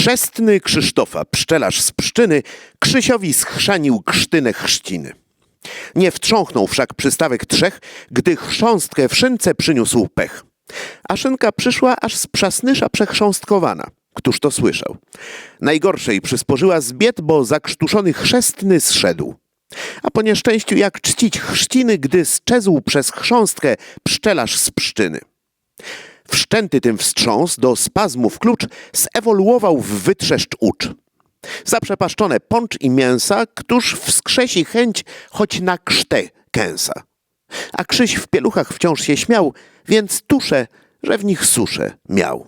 Chrzestny Krzysztofa, pszczelarz z pszczyny, Krzysiowi schrzanił krztynę chrzciny. Nie wtrząchnął wszak przystawek trzech, gdy chrząstkę w szynce przyniósł pech. A szynka przyszła aż z przasnysza przechrząstkowana. Któż to słyszał? Najgorszej przysporzyła zbiet, bo zakrztuszony chrzestny zszedł. A po nieszczęściu jak czcić chrzciny, gdy zczezł przez chrząstkę pszczelarz z pszczyny. Wszczęty tym wstrząs do spazmów klucz zewoluował w wytrzeszcz ucz. Zaprzepaszczone poncz i mięsa, któż wskrzesi chęć choć na krztę kęsa. A Krzyś w pieluchach wciąż się śmiał, więc tusze, że w nich suszę miał.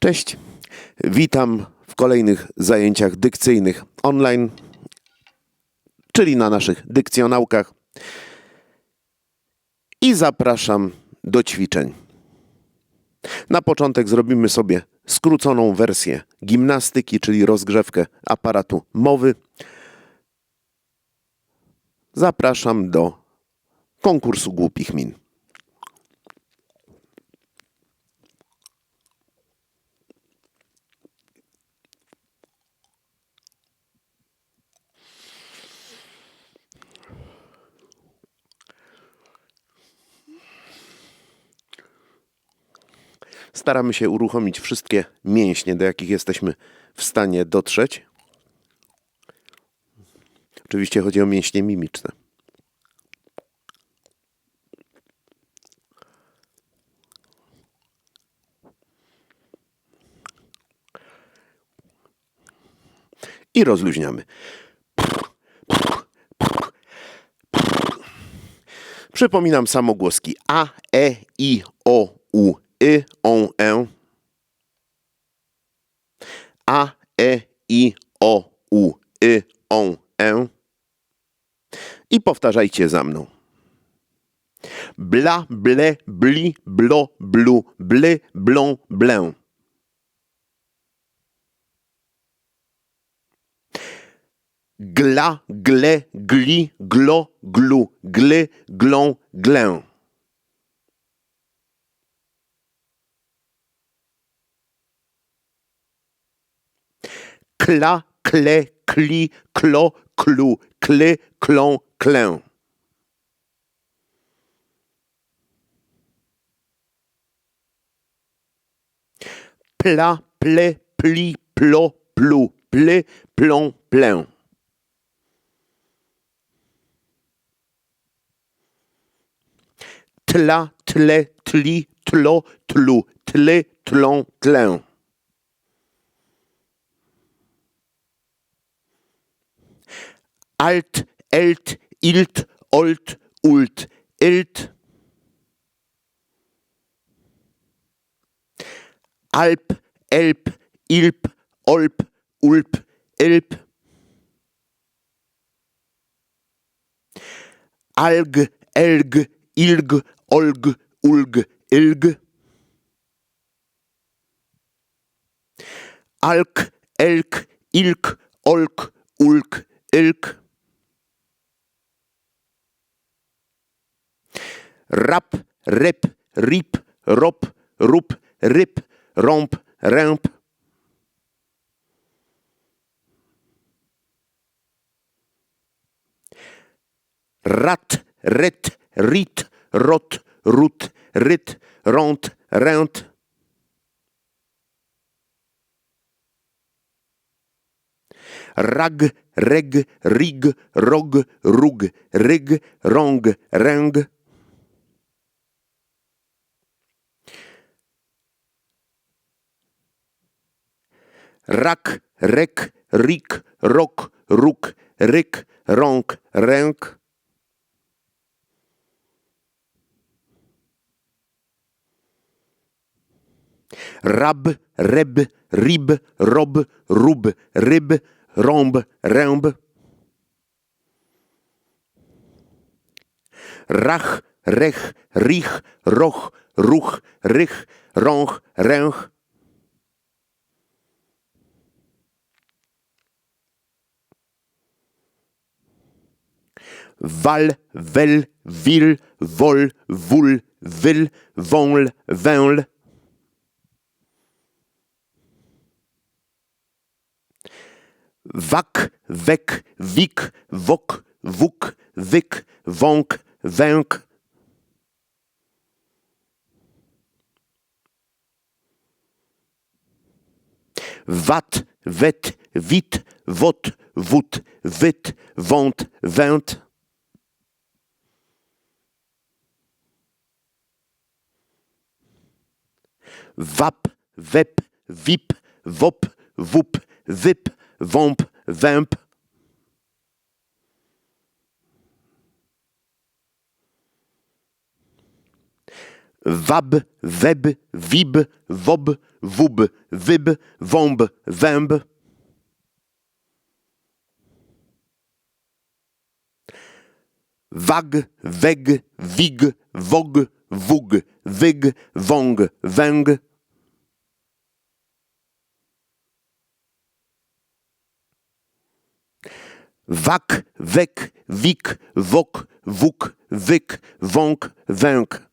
Cześć, witam w kolejnych zajęciach dykcyjnych online, czyli na naszych dykcjonaukach i zapraszam do ćwiczeń. Na początek zrobimy sobie skróconą wersję gimnastyki, czyli rozgrzewkę aparatu mowy. Zapraszam do konkursu głupich min. Staramy się uruchomić wszystkie mięśnie, do jakich jesteśmy w stanie dotrzeć. Oczywiście chodzi o mięśnie mimiczne. I rozluźniamy. Przypominam samogłoski A, E, I, O, U, Y, O, E. A, E, I, O, U, Y, O, E. I powtarzajcie za mną. Bla, ble, bli, blo, blu, bly, blą, blę. Gla, gle, gli, glo, glu, gly, glą, glę. cla, clé, cli, clo, clou, clé, clon, clin. Pla, plé, pli, plot, plou, plé, plon, plein. Tla, tlé, tli, tlo, tlou, tlé, tlon, tlin. Alt, elt, ilt, olt, ult, ilt. Alp, elp, ilp, olp, ulp, ilp. Alg, elg, ilg, olg, ulg, ilg. Alk, elk, ilk, olk, ulk, ilk. Rap, ryp, rip, rop, rup, ryp, rąb, ręb. Rat, ryt, rit, rot, rut, ryt, rąd, ręd. Rag, reg, rig, rog, rug, ryg, rąg, ręg. Rak, rek, rik, rok, ruk, ryk, rąk, ręk. Rab, reb, rib, rob, rub, ryb, rąb, ręb. Rach, rech, rich, roch, ruch, rych, rąch, ręch. wal, wel, wil, wol, wul, wyl, wąl, węl. Wak, wek, wik, wok, wuk, wyk, wąk, węk. Wat, wet, wit, wot, wód, wyt, wąt, węt. Wap, wep, wip, wop, wup, wyp, wąp, węp. Wab, web, wib, wob, wub, wyb, wąb, węb. Wag, weg, wig, wog, wug, wyg, wąg, węg. Wak, wek, wik, wok, wuk, wyk, wąk, węk.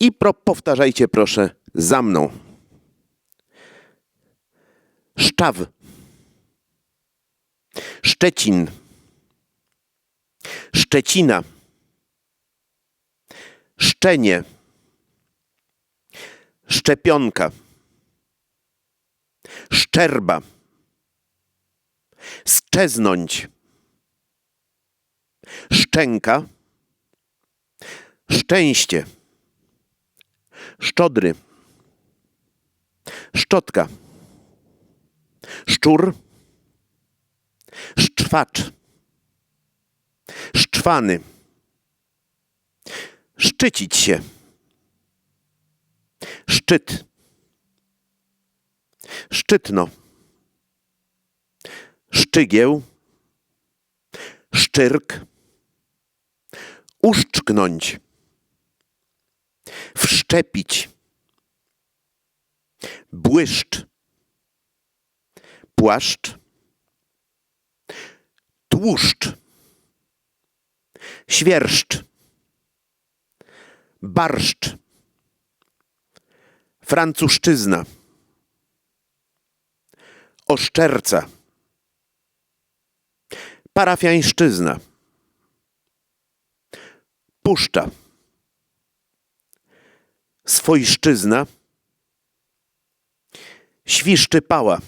I pro, powtarzajcie proszę za mną. Szczaw. Szczecin. Szczecina. Szczenie. Szczepionka. Szczerba. Szczeznąć. Szczęka. Szczęście. Szczodry. Szczotka. Szczur. Szczwacz. Szczwany. Szczycić się. Szczyt. Szczytno. Szczygieł. Szczyrk. Uszczknąć. Wszczepić. Błyszcz. Płaszcz. Tłuszcz. Świerszcz. Barszcz. Francuszczyzna. Oszczerca. Parafiańszczyzna. Puszcza. Swojszczyzna. Świszczypała.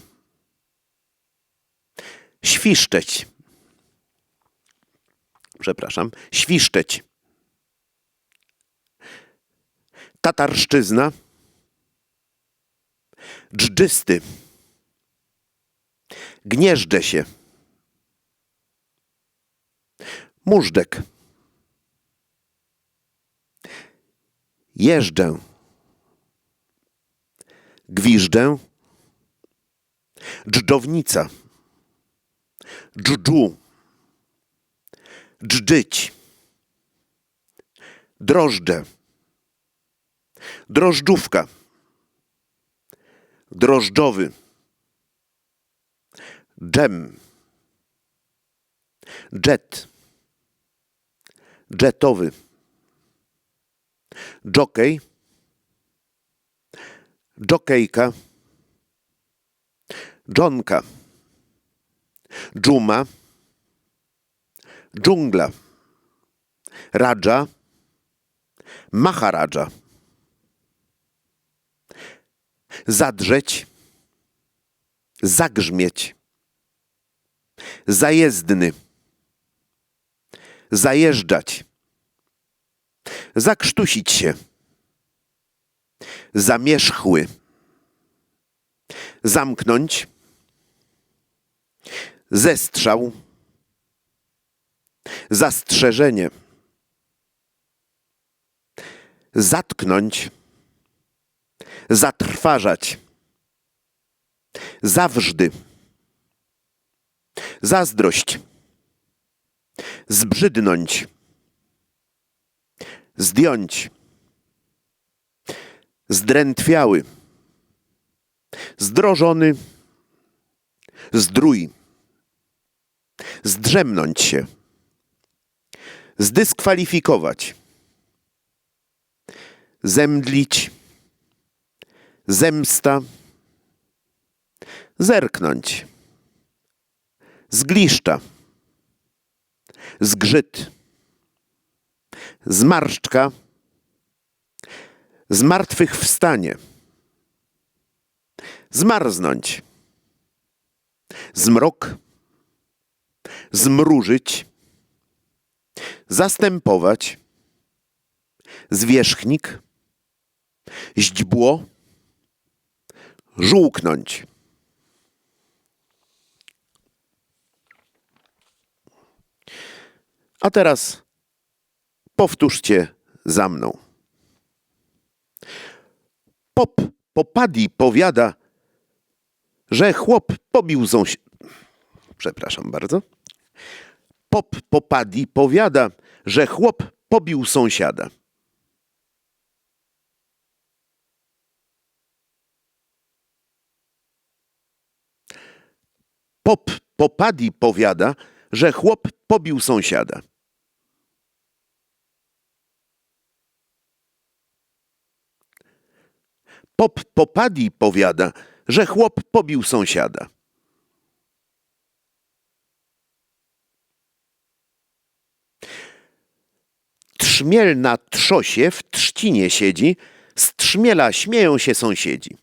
Świszczeć. Przepraszam. Świszczeć. Tatarszczyzna. Dżdżysty. Gnieżdżę się. Móżdżek. Jeżdżę. Gwiżdżę. Dżdżownica. Dżdżu. Dżdżyć. Drożdże. Drożdżówka. Drożdżowy. Dżem. Jet. Jetowy. Jockey. Jockeyka. Dżonka. Dżuma. Dżungla. Radża. Maharadża. Zadrzeć. Zagrzmieć. Zajezdny. Zajeżdżać. Zakrztusić się. Zamierzchły. Zamknąć. Zestrzał. Zastrzeżenie. Zatknąć. Zatrważać. Zawrzdy. Zazdrość. Zbrzydnąć. Zdjąć. Zdrętwiały. Zdrożony. Zdrój. Zdrzemnąć się. Zdyskwalifikować. zemdlić, zemsta, zerknąć, zgliszcza, zgrzyt, zmarszczka, zmartwychwstanie, zmarznąć, zmrok, zmrużyć, zastępować, zwierzchnik, źdźbło, żółknąć. A teraz powtórzcie za mną. Pop popadi powiada, że chłop pobił sąsiada. Przepraszam bardzo. Pop popadi powiada, że chłop pobił sąsiada. Pop popadi powiada, że chłop pobił sąsiada. Pop popadi powiada, że chłop pobił sąsiada. Trzmiel na trzosie w trzcinie siedzi, z trzmiela śmieją się sąsiedzi.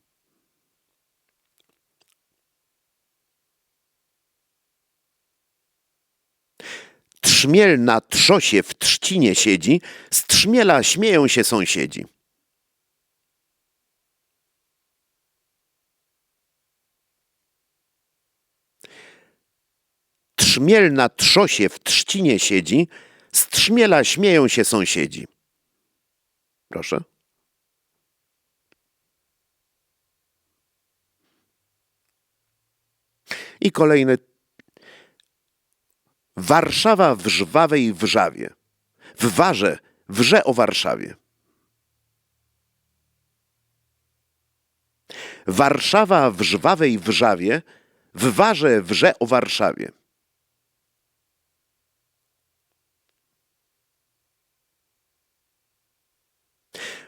Trzmiel na trzosie w trzcinie siedzi, z trzmiela śmieją się sąsiedzi. Trzmiel na trzosie w trzcinie siedzi, z trzmiela śmieją się sąsiedzi. Proszę. I kolejny. Warszawa w żwawej wrzawie. W warze wrze o Warszawie. Warszawa w żwawej wrzawie. W warze wrze o Warszawie.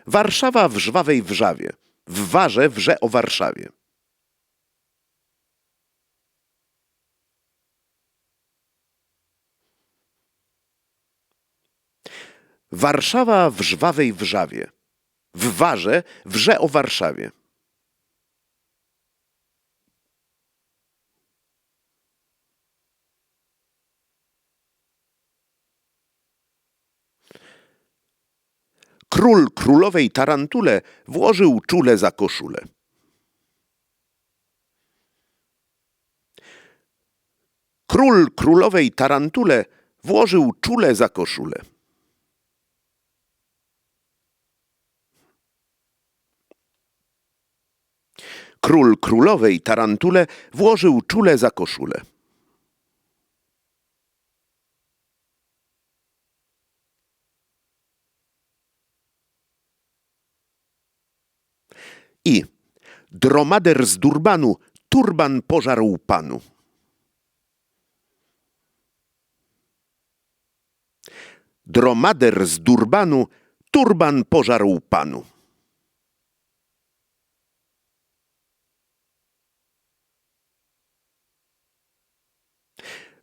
Warszawa w żwawej wrzawie. W warze wrze o Warszawie. Warszawa w żwawej wrzawie. W warze wrze o Warszawie. Król królowej tarantule włożył czule za koszulę. Król królowej tarantule włożył czule za koszulę. Król królowej tarantule włożył czule za koszulę. I dromader z Durbanu turban pożarł panu. Dromader z Durbanu turban pożarł panu.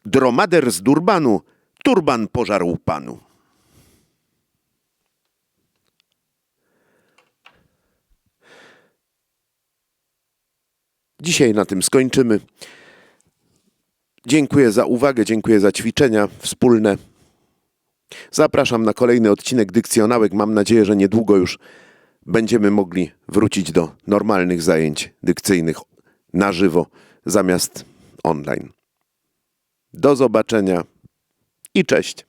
Dromader z Durbanu turban pożarł panu. Dzisiaj na tym skończymy. Dziękuję za uwagę, dziękuję za ćwiczenia wspólne. Zapraszam na kolejny odcinek Dykcjonałek. Mam nadzieję, że niedługo już będziemy mogli wrócić do normalnych zajęć dykcyjnych na żywo zamiast online. Do zobaczenia i cześć.